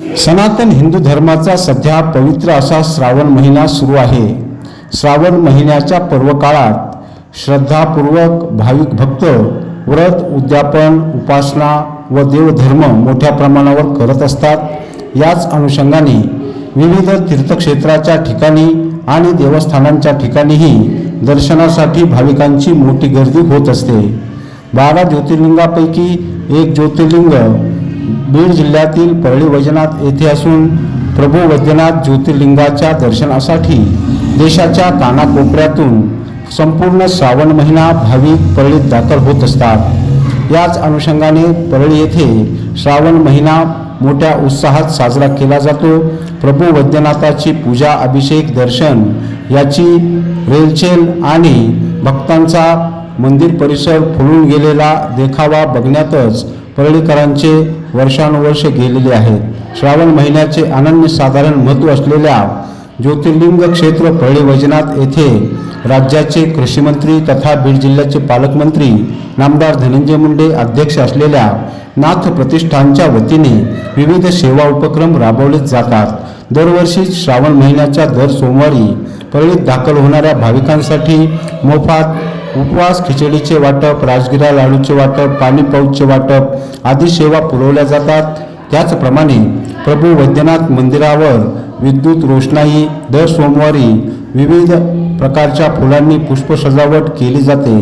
सनातन हिंदू धर्माचा सध्या पवित्र असा श्रावण महिना सुरू आहे. श्रावण महिन्याच्या पर्वकाळात श्रद्धापूर्वक भाविक भक्त व्रत उद्यापन उपासना व देवधर्म मोठ्या प्रमाणावर करत असतात. याच अनुषंगाने विविध तीर्थक्षेत्राच्या ठिकाणी आणि देवस्थानांच्या ठिकाणीही दर्शनासाठी भाविकांची मोठी गर्दी होत असते. बारा ज्योतिर्लिंगापैकी एक ज्योतिर्लिंग बीड जिल्ह्यातील परळी वैजनाथ येथे असून प्रभू वैद्यनाथ ज्योतिर्लिंगाच्या दर्शनासाठी देशाच्या कानाकोपऱ्यातून संपूर्ण श्रावण महिना भाविक परळीत दाखल होत असतात. याच अनुषंगाने परळी येथे श्रावण महिना मोठ्या उत्साहात साजरा केला जातो. प्रभू वैद्यनाथाची पूजा अभिषेक दर्शन याची रेलचेल आणि भक्तांचा मंदिर परिसर फुलून गेलेला देखावा बघण्यातच परळीकरांचे वर्षानुवर्षे गेलेले आहेत. श्रावण महिन्याचे अनन्यसाधारण महत्त्व असलेल्या ज्योतिर्लिंग क्षेत्र परळी वैजनाथ येथे राज्याचे कृषीमंत्री तथा बीड जिल्ह्याचे पालकमंत्री नामदार धनंजय मुंडे अध्यक्ष असलेल्या नाथ प्रतिष्ठानच्या वतीने विविध सेवा उपक्रम राबवले जातात. दरवर्षी श्रावण महिन्याच्या दर सोमवारी परळीत दाखल होणाऱ्या भाविकांसाठी मोफात उपवास खिचडीचे वाटप राजगिरा लाडूचे वाटप पाणी पाऊचचे वाटप आदी सेवा पुरवल्या जातात. त्याचप्रमाणे प्रभू वैद्यनाथ मंदिरावर विद्युत रोषणाई दर सोमवारी विविध प्रकारच्या फुलांनी पुष्प सजावट केली जाते.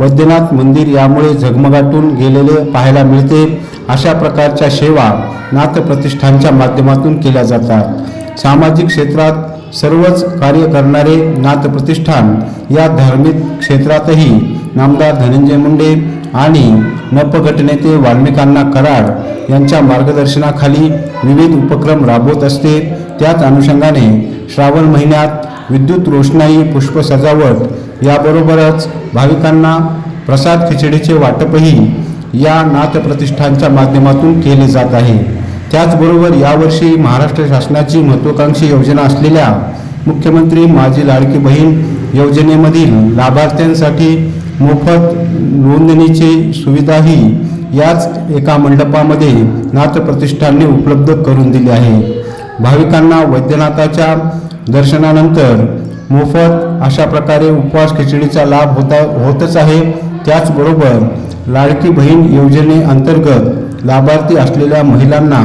वैद्यनाथ मंदिर यामुळे झगमगाटून गेलेले पाहायला मिळते. अशा प्रकारच्या सेवा नाथप्रतिष्ठानच्या माध्यमातून केल्या जातात. सामाजिक क्षेत्रात सर्वच कार्य करणारे नाथ प्रतिष्ठान या धार्मिक क्षेत्रातही नामदार धनंजय मुंडे आणि नपगटनेते वाल्मिकांना कराड यांच्या मार्गदर्शनाखाली विविध उपक्रम राबवत असते. त्याच अनुषंगाने श्रावण महिन्यात विद्युत रोषणाई पुष्प सजावट याबरोबरच भाविकांना प्रसाद खिचडीचे वाटपही या नाथ प्रतिष्ठानच्या माध्यमातून केले जात आहे. त्याचबरोबर यावर्षी महाराष्ट्र शासनाची महत्त्वाकांक्षी योजना असलेल्या मुख्यमंत्री माझी लाडकी बहीण योजनेमधील लाभार्थ्यांसाठी मोफत नोंदणीची सुविधाही याच एका मंडपामध्ये नाथप्रतिष्ठानने उपलब्ध करून दिली आहे. भाविकांना वैद्यनाथाच्या दर्शनानंतर मोफत अशा प्रकारे उपवास खिचडीचा लाभ होता होतच आहे. त्याचबरोबर लाडकी बहीण योजनेअंतर्गत लाभार्थी असलेल्या महिलांना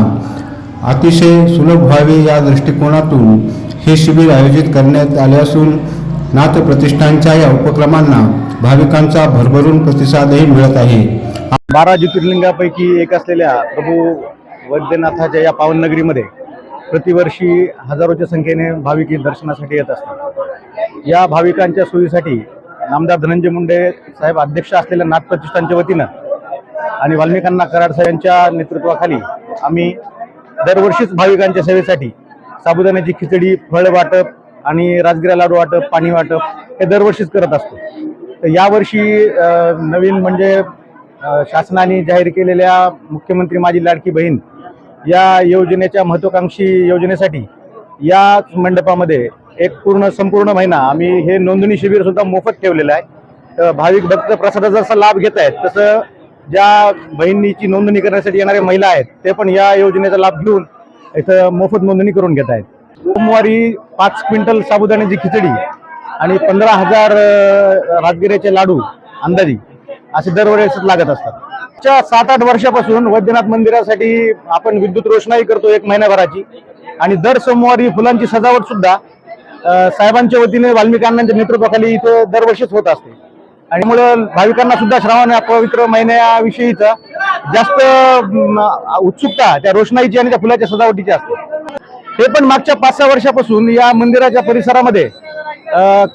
अतिशय सुलभ व्हावे या दृष्टिकोनातून हे शिबिर आयोजित करण्यात आले असून नाथप्रतिष्ठानच्या या उपक्रमांना भाविकांचा भरभरून प्रतिसादही मिळत आहे. बारा ज्योतिर्लिंगापैकी एक असलेल्या प्रभू वैद्यनाथाच्या या पावननगरीमध्ये प्रतिवर्षी हजारोच्या संख्येने भाविक दर्शनासाठी येत असतात. या भाविकांच्या सोयीसाठी नामदार धनंजय मुंडे साहेब अध्यक्ष असलेल्या नाथ प्रतिष्ठानच्या वतीनं आणि वाल्मिकांना कराड साहेबांच्या नेतृत्वाखाली आम्ही दरवर्षीच भाविकांच्या सेवेसाठी साबुदाण्याची खिचडी फळ वाटप आणि राजगिरा लाडू वाटप पाणी वाटप हे दरवर्षीच करत असतो. तर यावर्षी नवीन म्हणजे शासनाने जाहीर केलेल्या मुख्यमंत्री माझी लाडकी बहीण या योजनेच्या महत्वाकांक्षी योजनेसाठी या मंडपामध्ये एक पूर्ण संपूर्ण महिना आम्ही हे नोंदणी शिबिर सुद्धा मोफत ठेवलेलं आहे. तर भाविक भक्त प्रसादाचा जसा लाभ घेत आहेत तसं ज्या बहिणीची नोंदणी करण्यासाठी येणाऱ्या महिला आहेत ते पण या योजनेचा लाभ घेऊन इथं मोफत नोंदणी करून घेत आहेत. सोमवारी पाच क्विंटल साबुदाण्याची खिचडी आणि पंधरा हजार राजगिऱ्याचे लाडू अंदाजी असे दरवेळेस लागत असतात. च्या सात आठ वर्षापासून वैद्यनाथ मंदिरासाठी आपण विद्युत रोषणाई करतो एक महिन्याभराची. आणि दर सोमवारी फुलांची सजावट सुद्धा साहेबांच्या वतीने वाल्मिकी नेतृत्वाखाली इथं दरवर्षीच होत असते. आणि त्यामुळे भाविकांना सुद्धा श्रावण या पवित्र महिन्याविषयीचा जास्त उत्सुकता त्या रोषणाईची आणि त्या फुलाच्या सजावटीची असते. हे पण मागच्या पाच सहा वर्षापासून या मंदिराच्या परिसरामध्ये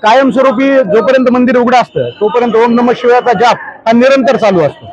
कायमस्वरूपी जोपर्यंत मंदिर उघडं असतं तोपर्यंत ओम नम शिवाचा जाप हा निरंतर चालू असतो.